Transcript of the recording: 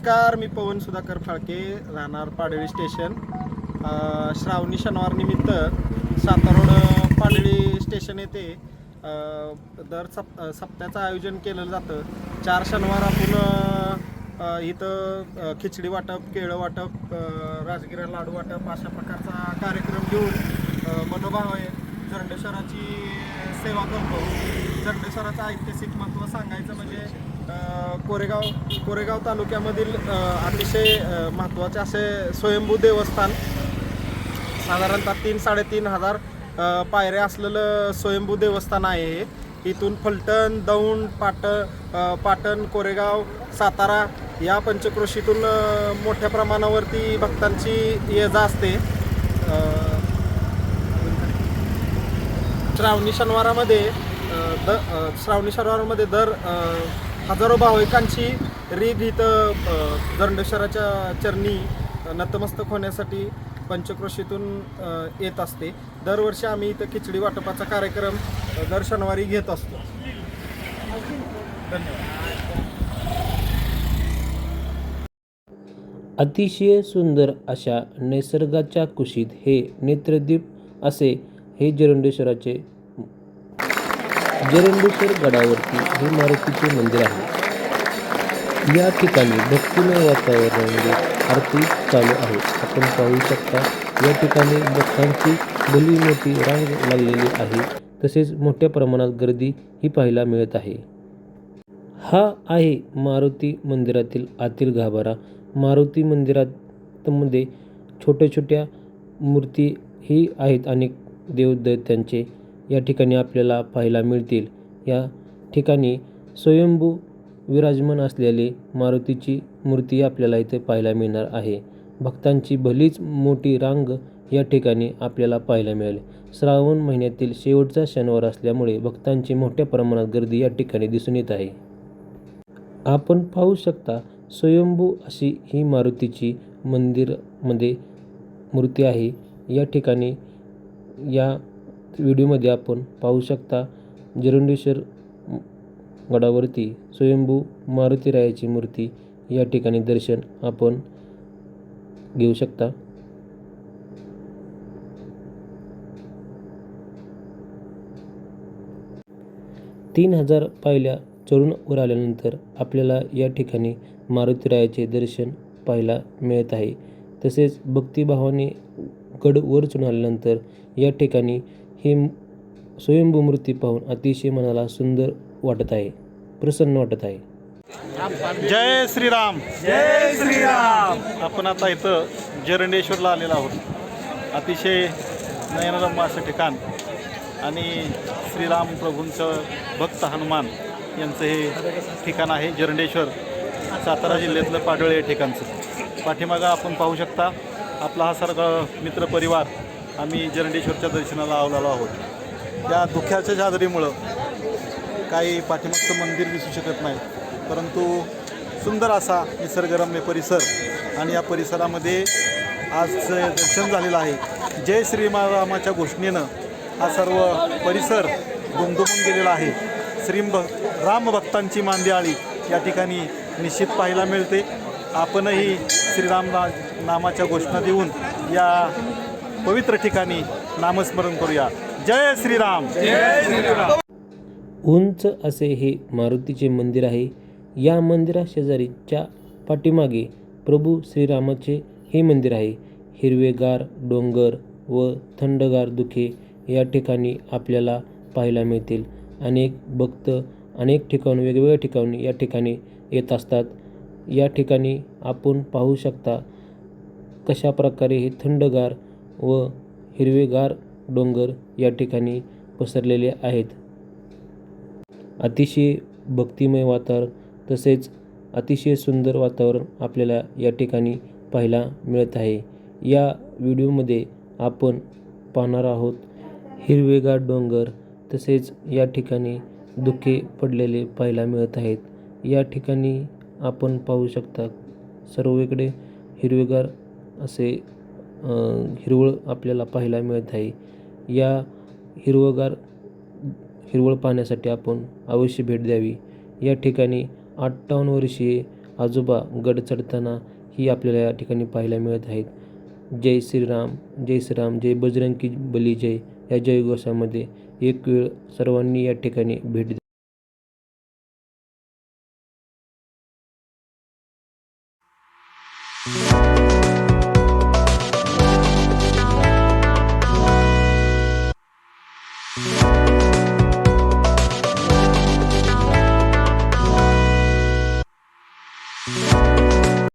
नमस्कार मी पवन सुधाकर फाळके राहणार पाडळी स्टेशन. श्रावणी शनिवार निमित्त सातारोड पाडळी स्टेशन येथे दर सप सप्त्याचं आयोजन केलं जातं. चार शनिवार आपण इथं खिचडी वाटप केळं वाटप राजगिरा लाडू वाटप अशा प्रकारचा कार्यक्रम घेऊन मनोभाव आहे. झंडेश्वराची सेवा करतो. झंडेश्वराचं ऐतिहासिक महत्त्व सांगायचं म्हणजे कोरेगाव कोरेगाव तालुक्यामधील अतिशय महत्त्वाचे असे स्वयंभू देवस्थान साधारणतः तीन साडेतीन हजार पायऱ्या असलेलं स्वयंभू देवस्थान आहे हे. इथून फलटण दौंड पाट पाटण कोरेगाव सातारा या पंचक्रोशीतून मोठ्या प्रमाणावरती भक्तांची ये जा असते. श्रावणी शनिवारामध्ये द श्रावणी शनिवारामध्ये दर हजारो भाविकांची रीत इथं दंडेश्वराच्या चरणी नतमस्तक होण्यासाठी पंचक्रोशीतून येत असते. दरवर्षी आम्ही इथं खिचडी वाटपाचा कार्यक्रम दर शनिवारी घेत असतो. धन्यवाद. अतिशय सुंदर अशा निसर्गाच्या कुशीत हे नेत्रदीप असे हे जरंडेश्वराचे जरंडेश्वर गडावरती हे मारुतीचे मंदिर आहे. या ठिकाणी भक्तिमय वातावरणामध्ये आरती चालू आहे. आपण पाहू शकता या ठिकाणी भक्तांची भली मोठी रांग लागलेली आहे. तसेच मोठ्या प्रमाणात गर्दी ही पाहायला मिळत आहे. हा आहे मारुती मंदिरातील आतील गाभारा. मारुती मंदिरात मध्ये छोट्या छोट्या मूर्ती ही आहेत. अनेक देवदैत्यांचे या ठिकाणी आपल्याला पाहायला मिळतील. या ठिकाणी स्वयंभू विराजमान असलेले मारुतीची मूर्ती आपल्याला इथे पाहायला मिळणार आहे. भक्तांची भलीच मोठी रांग या ठिकाणी आपल्याला पाहायला मिळेल. श्रावण महिन्यातील शेवटचा शनिवार असल्यामुळे भक्तांची मोठ्या प्रमाणात गर्दी या ठिकाणी दिसून येत आहे. आपण पाहू शकता स्वयंभू अशी ही मारुतीची मंदिरमध्ये मूर्ती आहे. या ठिकाणी या व्हिडिओमध्ये आपण पाहू शकता जरुंडेश्वर गडावरती स्वयंभू मारुतीरायाची मूर्ती या ठिकाणी दर्शन आपण घेऊ शकता. तीन हजार पायल्या चढून वर आल्यानंतर आपल्याला या ठिकाणी मारुतीरायाचे दर्शन पाहायला मिळत आहे. तसेच भक्तिभावाने गड वर चढून आल्यानंतर या ठिकाणी ही स्वयंभू मूर्ती पाहून अतिशय मनाला सुंदर वाटत आहे प्रसन्न वाटत आहे. जय श्रीराम. जय श्रीराम आपण आता इथं जरंडेश्वरला आलेलो आहोत. अतिशय नयनरम्य असं ठिकाण. आणि श्रीराम प्रभूंचं भक्त हनुमान यांचं हे ठिकाण आहे जरंडेश्वर सातारा जिल्ह्यातलं पाडळ या ठिकाणचं. पाठीमागं आपण पाहू शकता आपला हा सर्व मित्रपरिवार आम्ही जरंडेश्वरच्या दर्शनाला आवलेलो आहोत. त्या दुःखाच्या चादरीमुळं काही पाठीमागचं मंदिर दिसू शकत नाही परंतु सुंदर असा निसर्गरम्य परिसर आणि या परिसरामध्ये आज दर्शन झालेलं आहे. जय श्रीमारामाच्या घोषणेनं हा सर्व परिसर दुमदुमून गेलेला आहे. श्री रामभक्तांची मांदियाळी या ठिकाणी निश्चित पाहायला मिळते. आपणही श्रीराम ना नामाच्या घोषणा देऊन या पवित्र ठिकाणी नामस्मरण करूया. जय श्रीराम. जय उंच असे हे मारुतीचे मंदिर आहे. या मंदिरा शेजारीच्या पाठीमागे प्रभू श्रीरामाचे हे मंदिर आहे. हिरवेगार डोंगर व थंडगार दुखे या ठिकाणी आपल्याला पाहायला मिळतील. अनेक भक्त अनेक ठिकाण वेगवेगळ्या ठिकाणी या ठिकाणी येत असतात. या ठिकाणी आपण पाहू शकता कशा प्रकारे हे थंडगार व हिरवेगार डोंगर या ठिकाणी पसरलेले आहेत. अतिशय भक्तिमय वातावरण तसेच अतिशय सुंदर वातावरण आपल्याला या ठिकाणी पाहायला मिळत आहे. या व्हिडिओमध्ये आपण पाहणार आहोत हिरवेगार डोंगर तसेच या ठिकाणी धुके पडलेले पाहायला मिळत आहेत. या ठिकाणी आपण पाहू शकता सर्वीकडे हिरवेगार असे हिरवळ आपल्याला पाहायला मिळत आहे. या हिरवगार हिरवळ पाहण्यासाठी आपण अवश्य भेट द्यावी. या ठिकाणी अठ्ठावन्न वर्षीय आजोबा गड चढताना ही आपल्याला या ठिकाणी पाहायला मिळत आहेत. जय श्रीराम जय श्रीराम जय बजरंगी बली जय या जयघोषामध्ये एक वेळ सर्वांनी या ठिकाणी भेट द्या